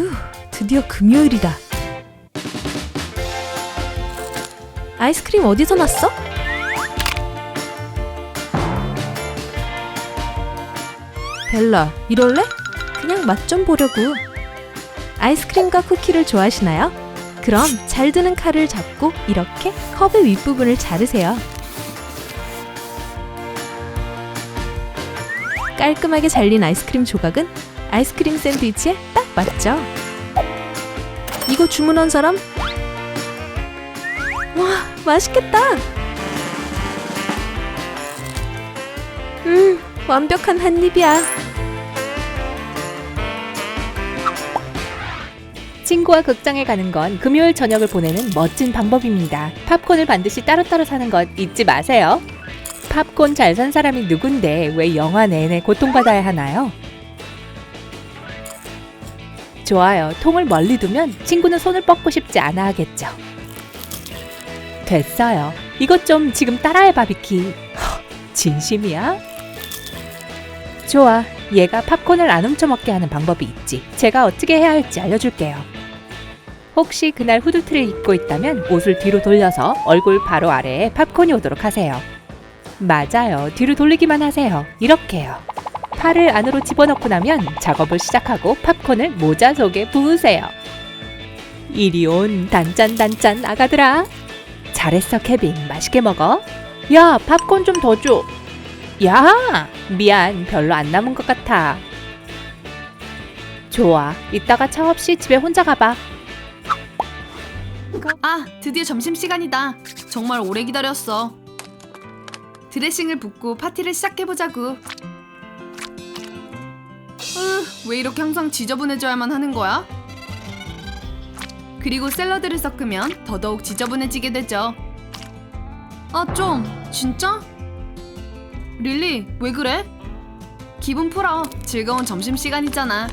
휴, 드디어 금요일이다. 아이스크림 어디서 났어? 벨라, 이럴래? 그냥 맛 좀 보려고. 아이스크림과 쿠키를 좋아하시나요? 그럼 잘 드는 칼을 잡고 이렇게 컵의 윗부분을 자르세요. 깔끔하게 잘린 아이스크림 조각은 아이스크림 샌드위치에 딱 맞죠? 이거 주문한 사람? 와, 맛있겠다! 음, 완벽한 한 입이야. 친구와 극장에 가는 건 금요일 저녁을 보내는 멋진 방법입니다. 팝콘을 반드시 따로따로 사는 것 잊지 마세요. 팝콘 잘 산 사람이 누군데 왜 영화 내내 고통받아야 하나요? 좋아요. 통을 멀리 두면 친구는 손을 뻗고 싶지 않아 하겠죠. 됐어요. 이것 좀 지금 따라해봐, 비키. 허, 진심이야? 좋아. 얘가 팝콘을 안 훔쳐먹게 하는 방법이 있지. 제가 어떻게 해야 할지 알려줄게요. 혹시 그날 후드티를 입고 있다면 옷을 뒤로 돌려서 얼굴 바로 아래에 팝콘이 오도록 하세요. 맞아요. 뒤로 돌리기만 하세요. 이렇게요. 팔을 안으로 집어넣고 나면 작업을 시작하고 팝콘을 모자 속에 부으세요. 이리 온 단짠단짠 아가들아. 잘했어 케빈. 맛있게 먹어. 야 팝콘 좀 더 줘. 야 미안 별로 안 남은 것 같아. 좋아. 이따가 차 없이 집에 혼자 가봐. 아, 드디어 점심시간이다. 정말 오래 기다렸어. 드레싱을 붓고 파티를 시작해보자고. 으, 왜 이렇게 항상 지저분해져야만 하는 거야? 그리고 샐러드를 섞으면 더더욱 지저분해지게 되죠. 아, 좀. 진짜? 릴리, 왜 그래? 기분 풀어. 즐거운 점심시간이잖아.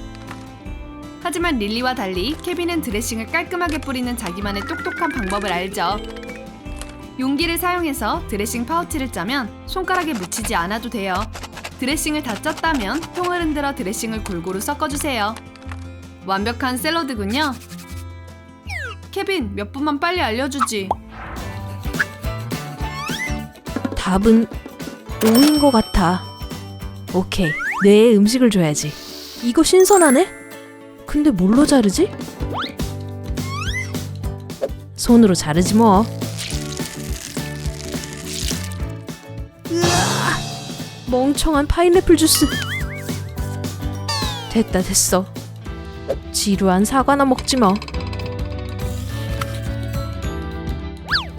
하지만 릴리와 달리 케빈은 드레싱을 깔끔하게 뿌리는 자기만의 똑똑한 방법을 알죠. 용기를 사용해서 드레싱 파우치를 짜면 손가락에 묻히지 않아도 돼요. 드레싱을 다 짰다면 통을 흔들어 드레싱을 골고루 섞어주세요. 완벽한 샐러드군요. 케빈, 몇 분만 빨리 알려주지. 답은 O인 것 같아. 오케이, 뇌에 음식을 줘야지. 이거 신선하네? 근데 뭘로 자르지? 손으로 자르지 뭐. 멍청한 파인애플 주스. 됐다 됐어. 지루한 사과나 먹지 뭐.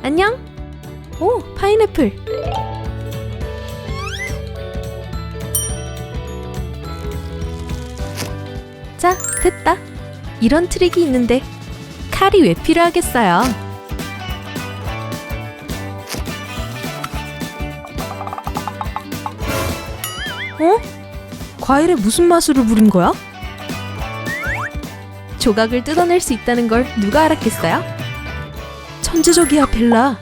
안녕? 오, 파인애플. 자, 됐다. 이런 트릭이 있는데 칼이 왜 필요하겠어요? 과일에 무슨 마술을 부린 거야? 조각을 뜯어낼 수 있다는 걸 누가 알았겠어요? 천재적이야, 벨라.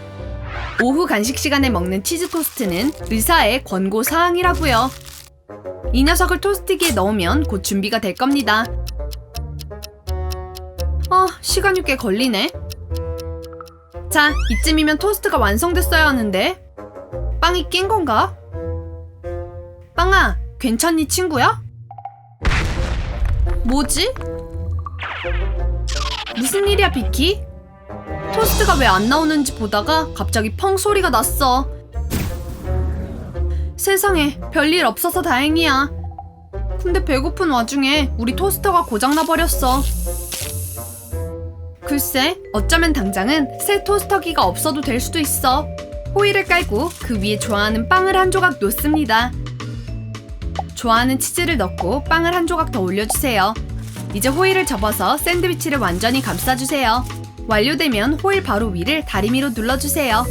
오후 간식 시간에 먹는 치즈 토스트는 의사의 권고 사항이라고요. 이 녀석을 토스트기에 넣으면 곧 준비가 될 겁니다. 아, 시간이 꽤 걸리네. 자, 이쯤이면 토스트가 완성됐어야 하는데. 빵이 낀 건가? 빵아, 괜찮니 친구야? 뭐지? 무슨 일이야, 비키? 토스트가 왜 안 나오는지 보다가 갑자기 펑 소리가 났어. 세상에 별일 없어서 다행이야. 근데 배고픈 와중에 우리 토스터가 고장나 버렸어. 글쎄, 어쩌면 당장은 새 토스터기가 없어도 될 수도 있어. 호일을 깔고 그 위에 좋아하는 빵을 한 조각 놓습니다. 좋아하는 치즈를 넣고 빵을 한 조각 더 올려주세요. 이제 호일을 접어서 샌드위치를 완전히 감싸주세요. 완료되면 호일 바로 위를 다리미로 눌러주세요.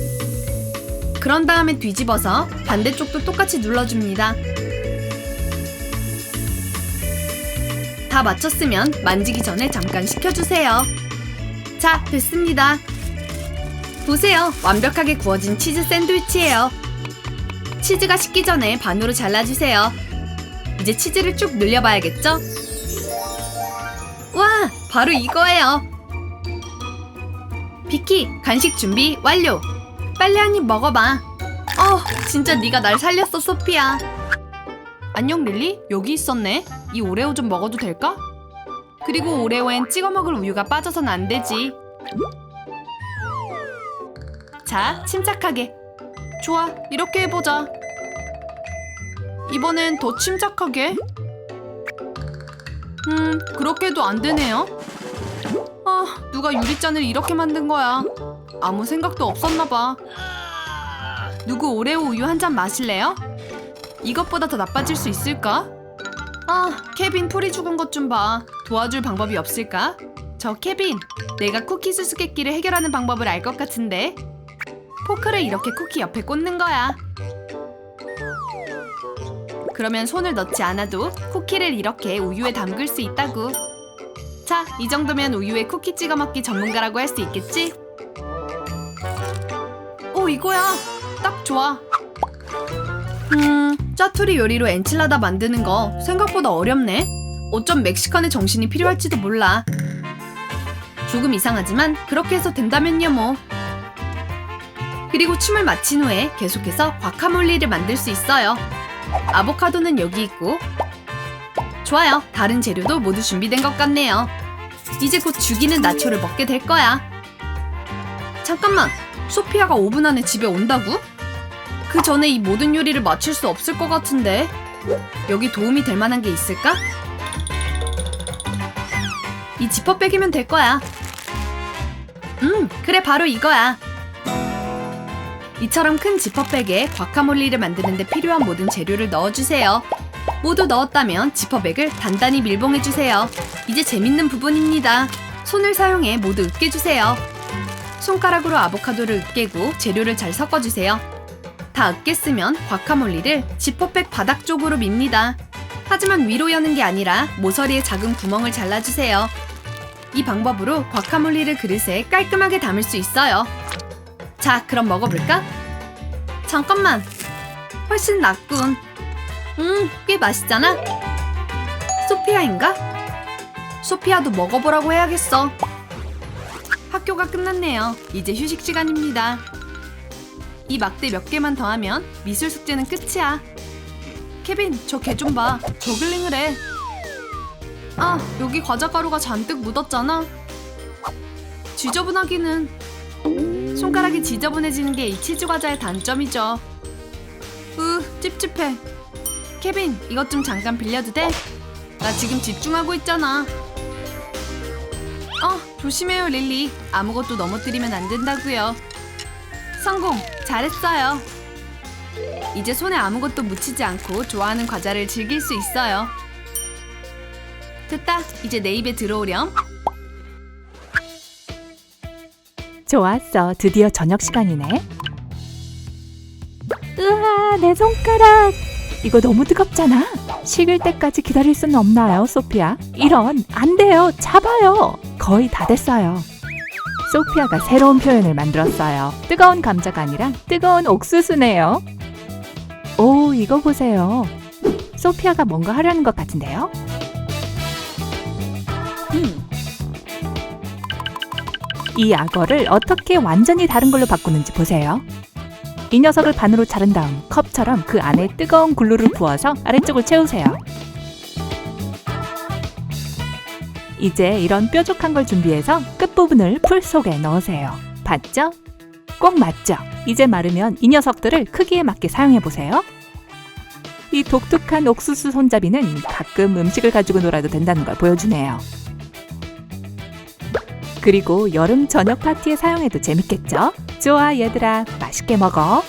그런 다음에 뒤집어서 반대쪽도 똑같이 눌러줍니다. 다 마쳤으면 만지기 전에 잠깐 식혀주세요. 자, 됐습니다. 보세요. 완벽하게 구워진 치즈 샌드위치예요. 치즈가 식기 전에 반으로 잘라주세요. 이제 치즈를 쭉 늘려봐야겠죠? 와, 바로 이거예요. 비키, 간식 준비 완료. 빨리 한 입 먹어봐. 어, 진짜 네가 날 살렸어, 소피야. 안녕, 릴리. 여기 있었네. 이 오레오 좀 먹어도 될까? 그리고 오레오엔 찍어 먹을 우유가 빠져선 안 되지. 자, 침착하게. 좋아, 이렇게 해보자. 이번엔 더 침착하게. 음, 그렇게 해도 안 되네요. 아, 누가 유리잔을 이렇게 만든 거야. 아무 생각도 없었나 봐. 누구 오레오 우유 한 잔 마실래요? 이것보다 더 나빠질 수 있을까? 아, 케빈 풀이 죽은 것 좀 봐. 도와줄 방법이 없을까? 저 케빈, 내가 쿠키 수수께끼를 해결하는 방법을 알 것 같은데. 포크를 이렇게 쿠키 옆에 꽂는 거야. 그러면 손을 넣지 않아도 쿠키를 이렇게 우유에 담글 수 있다고. 자, 이 정도면 우유에 쿠키 찍어 먹기 전문가라고 할 수 있겠지? 오, 이거야. 딱 좋아. 음, 짜투리 요리로 엔칠라다 만드는 거 생각보다 어렵네. 어쩜 멕시칸의 정신이 필요할지도 몰라. 조금 이상하지만 그렇게 해서 된다면요 뭐. 그리고 춤을 마친 후에 계속해서 과카몰리를 만들 수 있어요. 아보카도는 여기 있고. 좋아요. 다른 재료도 모두 준비된 것 같네요. 이제 곧 죽이는 나초를 먹게 될 거야. 잠깐만. 소피아가 5분 안에 집에 온다고? 그 전에 이 모든 요리를 마칠 수 없을 것 같은데. 여기 도움이 될 만한 게 있을까? 이 지퍼백이면 될 거야. 음, 그래 바로 이거야. 이처럼 큰 지퍼백에 과카몰리를 만드는데 필요한 모든 재료를 넣어주세요. 모두 넣었다면 지퍼백을 단단히 밀봉해주세요. 이제 재밌는 부분입니다. 손을 사용해 모두 으깨주세요. 손가락으로 아보카도를 으깨고 재료를 잘 섞어주세요. 다 으깼으면 과카몰리를 지퍼백 바닥 쪽으로 밉니다. 하지만 위로 여는 게 아니라 모서리에 작은 구멍을 잘라주세요. 이 방법으로 과카몰리를 그릇에 깔끔하게 담을 수 있어요. 자, 그럼 먹어볼까? 잠깐만. 훨씬 낫군. 음, 꽤 맛있잖아. 소피아인가? 소피아도 먹어보라고 해야겠어. 학교가 끝났네요. 이제 휴식 시간입니다. 이 막대 몇 개만 더 하면 미술 숙제는 끝이야. 케빈, 저 개 좀 봐. 저글링을 해. 아, 여기 과자 가루가 잔뜩 묻었잖아. 지저분하기는. 손가락이 지저분해지는 게 이 치즈 과자의 단점이죠. 으, 찝찝해. 케빈, 이것 좀 잠깐 빌려도 돼? 나 지금 집중하고 있잖아. 어, 조심해요, 릴리. 아무것도 넘어뜨리면 안 된다고요. 성공! 잘했어요. 이제 손에 아무것도 묻히지 않고 좋아하는 과자를 즐길 수 있어요. 됐다. 이제 내 입에 들어오렴. 좋았어. 드디어 저녁 시간이네. 으아, 내 손가락. 이거 너무 뜨겁잖아. 식을 때까지 기다릴 수는 없나요, 소피아? 이런, 안 돼요. 잡아요. 거의 다 됐어요. 소피아가 새로운 표현을 만들었어요. 뜨거운 감자가 아니라 뜨거운 옥수수네요. 오, 이거 보세요. 소피아가 뭔가 하려는 것 같은데요? 음. 이 악어를 어떻게 완전히 다른 걸로 바꾸는지 보세요. 이 녀석을 반으로 자른 다음 컵처럼 그 안에 뜨거운 글루를 부어서 아래쪽을 채우세요. 이제 이런 뾰족한 걸 준비해서 끝부분을 풀 속에 넣으세요. 봤죠? 꼭 맞죠? 이제 마르면 이 녀석들을 크기에 맞게 사용해 보세요. 이 독특한 옥수수 손잡이는 가끔 음식을 가지고 놀아도 된다는 걸 보여주네요. 그리고 여름 저녁 파티에 사용해도 재밌겠죠? 좋아 얘들아 맛있게 먹어